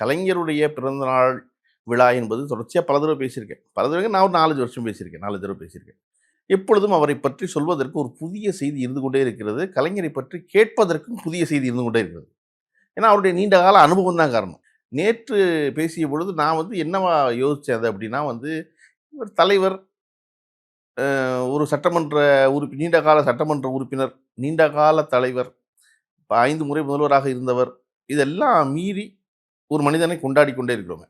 கலைஞருடைய பிறந்தநாள் விழா என்பது தொடர்ச்சியாக பல தடவை பேசியிருக்கேன். பல தடவை நான் ஒரு நாலஞ்சு வருஷம் பேசியிருக்கேன். நாலு தடவை பேசியிருக்கேன். எப்பொழுதும் அவரை பற்றி சொல்வதற்கு ஒரு புதிய செய்தி இருந்து கொண்டே இருக்கிறது. கலைஞரை பற்றி கேட்பதற்கும் புதிய செய்தி இருந்து கொண்டே இருக்கிறது. ஏன்னா அவருடைய நீண்ட கால அனுபவம் தான் காரணம். நேற்று பேசிய பொழுது நான் வந்து என்னவா யோசித்தது அப்படின்னா வந்து இவர் தலைவர் ஒரு சட்டமன்ற உறுப்பி நீண்ட கால சட்டமன்ற உறுப்பினர் நீண்ட கால தலைவர் ஐந்து முறை முதல்வராக இருந்தவர் இதெல்லாம் மீறி ஒரு மனிதனை கொண்டாடி கொண்டே இருக்கிறோங்க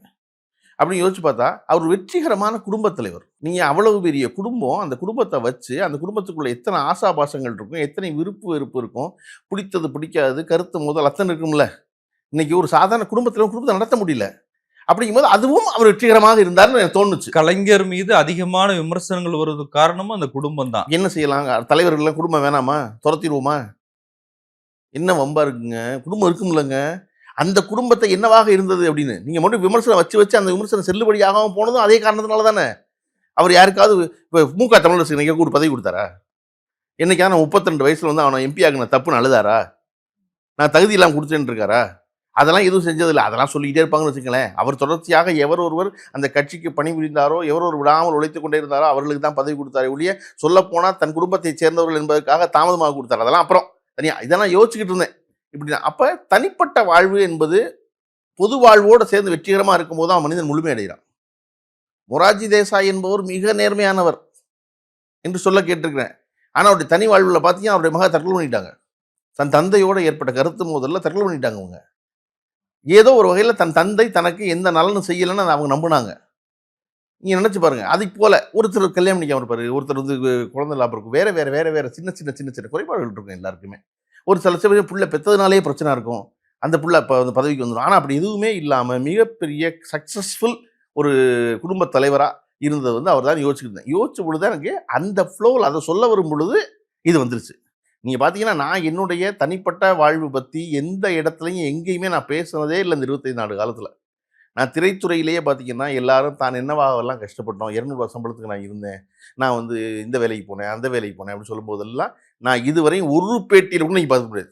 அப்படின்னு யோசிச்சு பார்த்தா அவர் வெற்றிகரமான குடும்பத் தலைவர். நீங்கள் அவ்வளவு பெரிய குடும்பம் அந்த குடும்பத்தை வச்சு அந்த குடும்பத்துக்குள்ள எத்தனை ஆசாபாசங்கள் இருக்கும் எத்தனை விருப்பு வெறுப்பு இருக்கும் பிடித்தது பிடிக்காது கருத்து முதல் அத்தனை இருக்கும்ல. இன்னைக்கு ஒரு சாதாரண குடும்பத்தில் குடும்பத்தை நடத்த முடியல. அப்படிங்கும்போது அதுவும் அவர் வெற்றிகரமாக இருந்தார்னு எனக்கு தோணுச்சு. கலைஞர் மீது அதிகமான விமர்சனங்கள் வருவதற்கு காரணமும் அந்த குடும்பம் தான். என்ன செய்யலாம்? தலைவர்கள்லாம் குடும்பம் வேணாமா? துரத்திடுவோமா? என்ன வம்பா இருக்குங்க? குடும்பம் இருக்கும்லங்க. அந்த குடும்பத்தை என்னவாக இருந்தது அப்படின்னு? நீங்கள் மட்டும் விமர்சனம் வச்சு வச்சு அந்த விமர்சனம் செல்லுபடியாகவும் போனதும் அதே காரணத்தினால தானே? அவர் யாருக்காவது இப்போ மூக்கா தமிழரசு நீங்கள் கூட பதவி கொடுத்தாரா? என்னைக்கான நான் முப்பத்தி ரெண்டு வயசுல வந்து அவனை எம்பி ஆகின தப்புன்னு அழுதாரா? நான் தகுதி இல்லாமல் கொடுத்துட்டு இருக்காரா அதெல்லாம் எதுவும் செஞ்சதில்லை அதெல்லாம் சொல்லிக்கிட்டே இருப்பாங்கன்னு வச்சுக்கங்களேன். அவர் தொடர்ச்சியாக எவர் ஒருவர் அந்த கட்சிக்கு பணிபுரிந்தாரோ எவர் ஒரு விடாமல் உழைத்து கொண்டே இருந்தாரோ அவர்களுக்கு தான் பதவி கொடுத்தாரே ஒழிய சொல்லப்போனால் தன் குடும்பத்தை சேர்ந்தவர்கள் என்பதற்காக தாமதமாக கொடுத்தார். அதெல்லாம் அப்புறம் தனியாக இதெல்லாம் யோசிச்சுக்கிட்டு இருந்தேன். இப்படி அப்போ தனிப்பட்ட வாழ்வு என்பது பொது வாழ்வோடு சேர்ந்து வெற்றிகரமாக இருக்கும்போது தான் மனிதன் முழுமையடைகிறான். மொராஜி தேசாய் என்பவர் மிக நேர்மையானவர் என்று சொல்ல கேட்டிருக்கிறேன். ஆனால் அவருடைய தனி வாழ்வில் பார்த்தீங்கன்னா அவருடைய மக தற்கொலை பண்ணிட்டாங்க. தன் தந்தையோடு ஏற்பட்ட கருத்து மோதலில் தற்கொலை பண்ணிட்டாங்க அவங்க. ஏதோ ஒரு வகையில் தன் தந்தை தனக்கு எந்த நலனும் செய்யலைன்னு அதை அவங்க நம்பினாங்க. நீங்கள் நினச்சி பாருங்கள் அதை போல் ஒருத்தர் கல்யாணம் பண்ணிக்காம இருப்பாரு ஒருத்தர் வந்து குழந்தை லாபம் இருக்கும் வேறு வேறு வேறு வேறு சின்ன சின்ன சின்ன சின்ன குறைபாடுகள் இருக்கும் எல்லாருக்குமே. ஒரு சில சில பிள்ளை பெற்றதுனாலே பிரச்சனை இருக்கும். அந்த பிள்ளை இப்போ வந்து பதவிக்கு வந்துடும் ஆனால் அப்படி எதுவுமே இல்லாமல் மிகப்பெரிய சக்ஸஸ்ஃபுல் ஒரு குடும்ப தலைவராக இருந்தது வந்து அவர் தான் யோசிச்சுருந்தேன் யோசிச்ச பொழுது தான் எனக்கு அந்த ஃப்ளோவில் அதை சொல்ல வரும் பொழுது இது வந்துருச்சு. நீங்கள் பார்த்தீங்கன்னா நான் என்னுடைய தனிப்பட்ட வாழ்வு பற்றி எந்த இடத்துலையும் எங்கேயுமே நான் பேசுனதே இல்லை இந்த இருபத்தைந்து நாலு காலத்தில். நான் திரைத்துறையிலேயே பார்த்தீங்கன்னா எல்லாரும் தான் என்னவாகலாம் கஷ்டப்பட்டோம். இரநூறுவா சம்பளத்துக்கு நான் இருந்தேன். நான் வந்து இந்த வேலைக்கு போனேன் அந்த வேலைக்கு போனேன் அப்படின்னு சொல்லும்போதெல்லாம் நான் இதுவரையும் ஒரு பேட்டியில் கூட நீங்கள் பார்க்க முடியாது.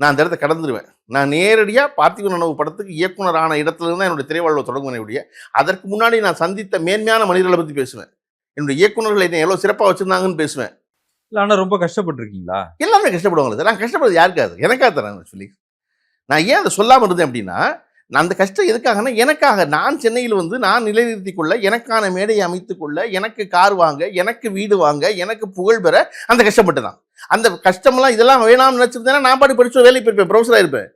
நான் அந்த இடத்த கடந்துருவேன். நான் நேரடியாக பார்த்திபன் உணவு படத்துக்கு இயக்குனரான இடத்துல இருந்து தான் என்னுடைய திரைவாழ்வை தொடங்குவேன் ஒழிய அதற்கு முன்னாடி நான் சந்தித்த மேன்மையான மனிதர்களை பற்றி பேசுவேன். என்னுடைய இயக்குனர்கள் என்னை எவ்வளோ சிறப்பாக வச்சுருந்தாங்கன்னு பேசுவேன். இல்ல ஆனா ரொம்ப கஷ்டப்பட்டிருக்கீங்களா? எல்லாமே கஷ்டப்படுவாங்க சார் நான் கஷ்டப்படுறது யாருக்காது எனக்காக தரேன் சொல்லி நான் ஏன் அதை சொல்லாமல் இருந்தேன் அப்படின்னா நான் அந்த கஷ்டம் எதுக்காகனா எனக்காக. நான் சென்னையில் வந்து நான் நிலைநிறுத்திக் கொள்ள எனக்கான மேடையை அமைத்துக்கொள்ள எனக்கு கார் வாங்க எனக்கு வீடு வாங்க எனக்கு புகழ் பெற அந்த கஷ்டப்பட்டு தான் அந்த கஷ்டமெல்லாம் இதெல்லாம் வேணாம்னு நினச்சிருந்தேன்னா நான் பாட்டு படிச்சு வேலைக்கு போயிருப்பேன் ப்ரொஃபஸராக இருப்பேன்